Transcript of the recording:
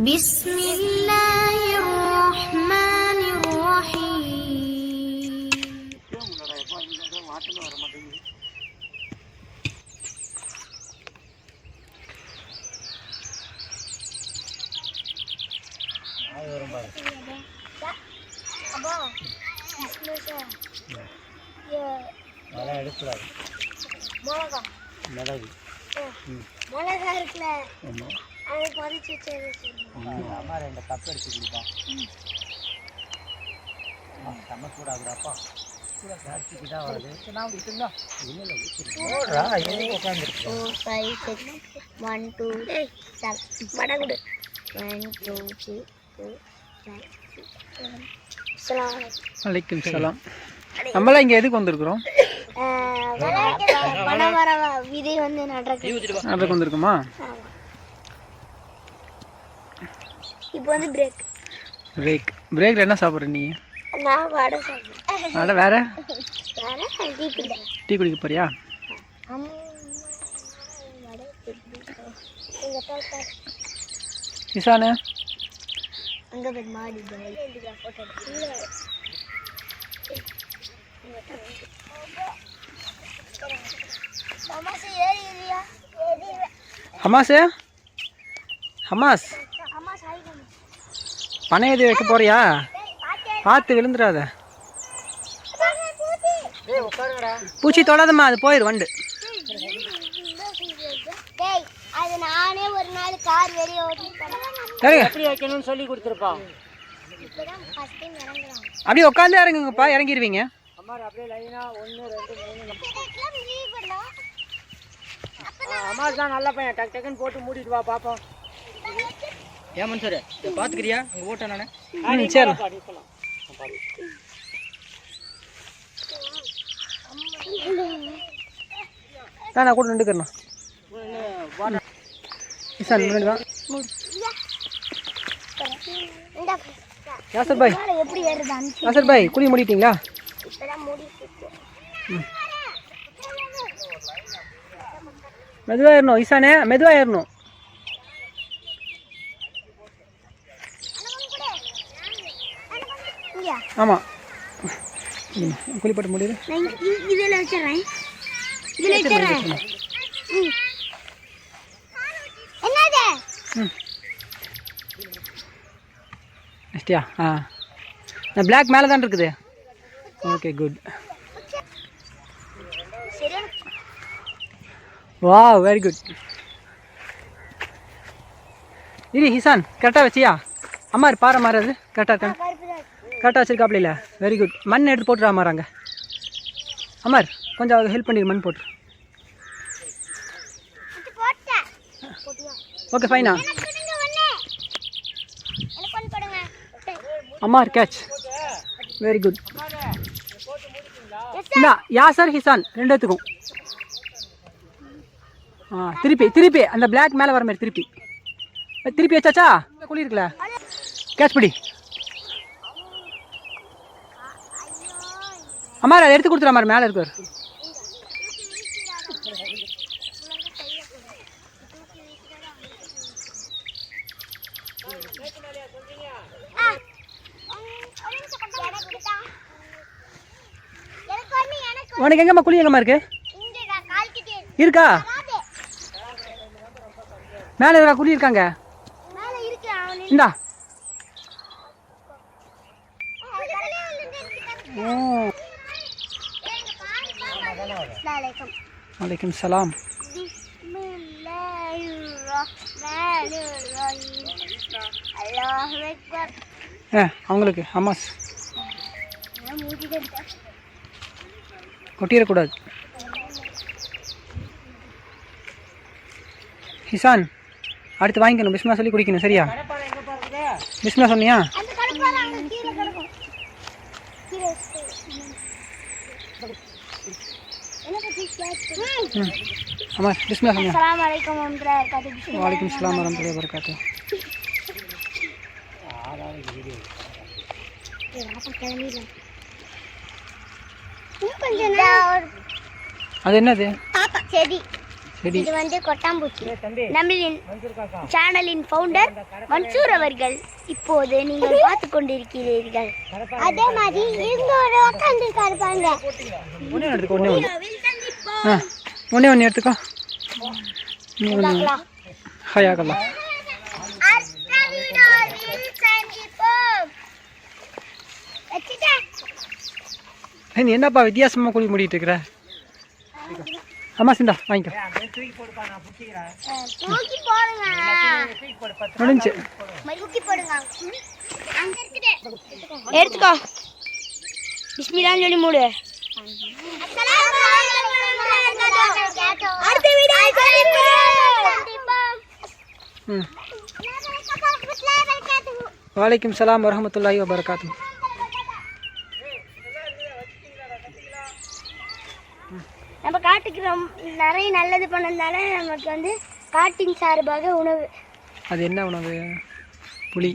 بسم الله الرحمن الرحيم அப்பா கிறிஸ்மஸா அதெல்லாம் எடுக்கூடாது மிளகா மிளகு மிளகா இருக்குல்ல அம்மா ரெண்டு கப் எடுத்து கொடுப்பா. செம்ம சூடாகுறாப்பா கூட பிளாஸ்டிக் தான் வருது. சரி, நான் விட்டுங்களா இல்லை இல்லை ஊற்றுறா எங்கே உட்காந்துருக்கு four five six one two seven வடை கொடு one two three four five six seven அஸ்ஸலாமு அலைக்கும். வலைக்கும் சலாம். நம்மளாம் இங்கே எதுக்கு வந்திருக்கிறோம்? பணம் வர விதை வந்து நடக்குது. அதுக்கு வந்திருக்குமா? இப்போ வந்து பிரேக் பிரேக் பிரேக்கில் என்ன சாப்பிட்ற நீ? நான் வடை சாப்பிடுறேன். அட வேற? வேற டீ குடிக்க டீ குடிக்க போறியா? வடை இசானு அங்க போய் மாடி ஹமாஸு ஹமாஸ் பனை எது வைக்க போறியா? பார்த்து விழுந்துடாத பூச்சி தொடாதம்மா அது போயிரு வண்டு. அது நானே ஒரு நாள் கார் வெளியே ஓட்டி எப்படி வைக்கணும்னு சொல்லி கொடுத்துருப்பா அப்படியே உட்காந்து இறங்குங்கப்பா இறங்கிடுவீங்க அம்மா அப்படியே லைனா ஒன்று ரெண்டு மூணு லீவ் தான் நல்ல பையன். டக் டக்குன்னு போட்டு மூடிட்டு வா பாப்போம். ஏன் மனுஷரு? இதை பார்த்துக்கிறியா? உங்கள் ஓட்ட நான் சரி. நான் கூட முன்னாடி வா. இந்த யாசர் பாய். யாசர் பாய் குழி மூடிட்டீங்களா? மெதுவாக ஏறணும் இசானே மெதுவாக ஏறணும். ஆமாம் குழிப்பட்டு முடியுது. நான் இதுல வச்சிடுறேன். இதுல வச்சிடுறேன். என்னது? நெக்ஸ்டியா? ஆ. இந்த பிளாக் மேலே தான் இருக்குது. ஓகே குட் வா வெரி குட் இரு ஹிசான் கரெக்டாக வச்சியா? அம்மா பாரு மாறு அது கரெக்டாக இருக்கா? கருப்பு தான் கரெக்டாக வச்சிருக்காப்ல இல்லை வெரி குட் மண் எடுத்து போட்டுரு அமர் அங்கே. அமர் கொஞ்சம் ஹெல்ப் பண்ணிடு மண் போட்டு ஓகே ஃபைனா அம்மார் கேட்ச் வெரி குட் இல்ல யாசர் ஹிசான் ரெண்டுத்துக்கும் ஆ திருப்பி திருப்பி. அந்த பிளாக் மேலே வர மாதிரி திருப்பி. திருப்பி வச்சாச்சா? குழி இருக்குல்ல. கேட்ச் பிடி. அம்மார் அதை எடுத்து கொடுத்துரு அம்மார் மேலே இருக்கார் உனக்கு எங்கம்மா குழி எங்கம்மா இருக்கு? இருக்கா? மேலே இருக்கா குழி இருக்காங்க? இந்தா. வலைக்கம் சலாம். ஏ அவங்களுக்கு மூடிட்டேன் கொட்டிடக்கூடாது. ஹிசான் அடுத்து வாங்கிக்கணும். பிஸ்மிலா சொல்லி குடிக்கணும் சரியா? பிஸ்மிலா சொன்னியா அந்த கடுப்பால அங்க கீழே கிடக்கும் கீழே வச்சுட்டு. என்ன பத்தி கேட்டு ம் அம்மா பிஸ்மிலா சொன்னியா அஸ்ஸலாமு அலைக்கும் வரஹ்மத்துல்லாஹி வபரகாத்துஹு. வாலைக்கும் அது என்னது? செடி. செடி. இது வந்து கொட்டாம்பூச்சி. நம்மளின் மன்சூர் காக்கா. சேனலின் ஃபவுண்டர் மன்சூர் அவர்கள் இப்போது நீங்கள் பார்த்து கொண்டிருக்கிறீர்கள் அதே மாதிரி இங்க ஒரு உட்காந்து ஆ ஒன்றே ஒன்று எடுத்துக்கோ. நீ நீ என்னப்பா வித்தியாசமாக குழி முடிட்டு இருக்கிற? அம்மா சிந்தா வாங்கிக்கோ. முடிஞ்சு. எடுத்துக்கோ. பிஸ்மிலான்னு சொல்லி மூடு. வலைக்கும் சலாம் வரமத்துல்லாஹி வபரகாத்து. நம்ம காட்டுக்கு ரொம்ப நிறைய நல்லது பண்ணதுனால நமக்கு வந்து காட்டின் சார்பாக உணவு. அது என்ன உணவு? புளி.